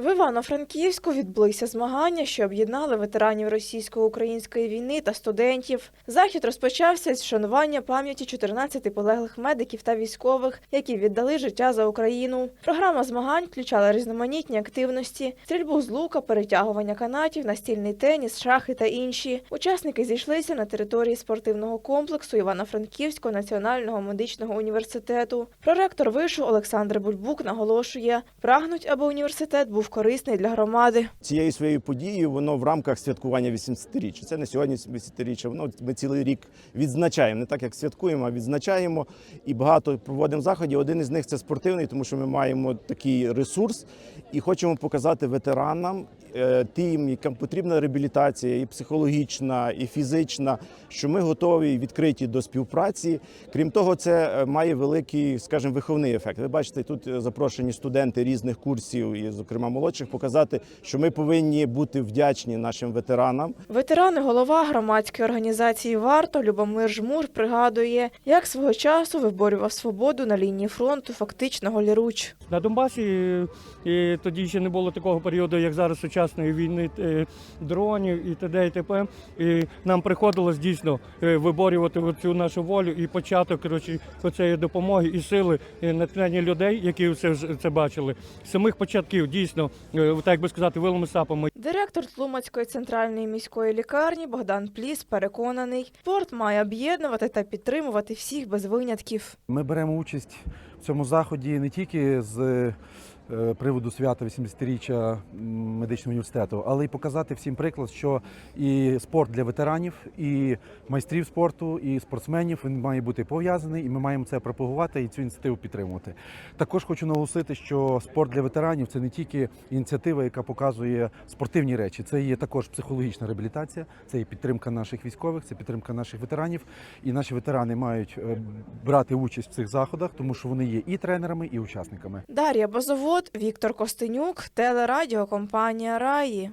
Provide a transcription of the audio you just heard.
В Івано-Франківську відбулися змагання, що об'єднали ветеранів російсько-української війни та студентів. Захід розпочався з вшанування пам'яті 14 полеглих медиків та військових, які віддали життя за Україну. Програма змагань включала різноманітні активності: стрільбу з лука, перетягування канатів, настільний теніс, шахи та інші. Учасники зійшлися на території спортивного комплексу Івано-Франківського національного медичного університету. Проректор вишу Олександр Бульбук наголошує, прагнуть, аби університет був корисний для громади. цією своєю подією воно в рамках святкування 80-річчя. Це не сьогодні 80-річчя, воно ми цілий рік відзначаємо. Не так як святкуємо, а відзначаємо і багато проводимо заходів. Один із них це спортивний, тому що ми маємо такий ресурс і хочемо показати ветеранам, е, тим, яким потрібна реабілітація, і психологічна, і фізична, що ми готові і відкриті до співпраці. Крім того, це е, має великий, скажімо, виховний ефект. Ви бачите, тут е, запрошені студенти різних курсів, і, зокрема, молодших, показати, що ми повинні бути вдячні нашим ветеранам. Ветерани голова громадської організації Варто Любомир Жмур пригадує, як свого часу виборював свободу на лінії фронту, фактично голіруч. На Донбасі е, і тоді ще не було такого періоду, як зараз сучасної війни е, дронів і т.д. і т.п. І нам приходилось дійсно е, виборювати цю нашу волю і початок коротше, цієї допомоги і сили і натхнення людей, які все ж це бачили. З самих початків дійсно, е, так би сказати, вилами сапами Директор Тлумацької центральної міської лікарні Богдан Пліс переконаний, спорт має об'єднувати та підтримувати всіх без винятків. Ми беремо участь в цьому заході не тільки з приводу свята 80-річчя медичного університету, але й показати всім приклад, що і спорт для ветеранів, і майстрів спорту, і спортсменів він має бути пов'язаний, і ми маємо це пропагувати і цю ініціативу підтримувати. Також хочу наголосити, що спорт для ветеранів це не тільки ініціатива, яка показує спортивні речі, це є також психологічна реабілітація, це є підтримка наших військових, це підтримка наших ветеранів. І наші ветерани мають е, брати участь в цих заходах, тому що вони є і тренерами, і учасниками. Дар'я Базовод, Віктор Костенюк, телерадіокомпанія Раї.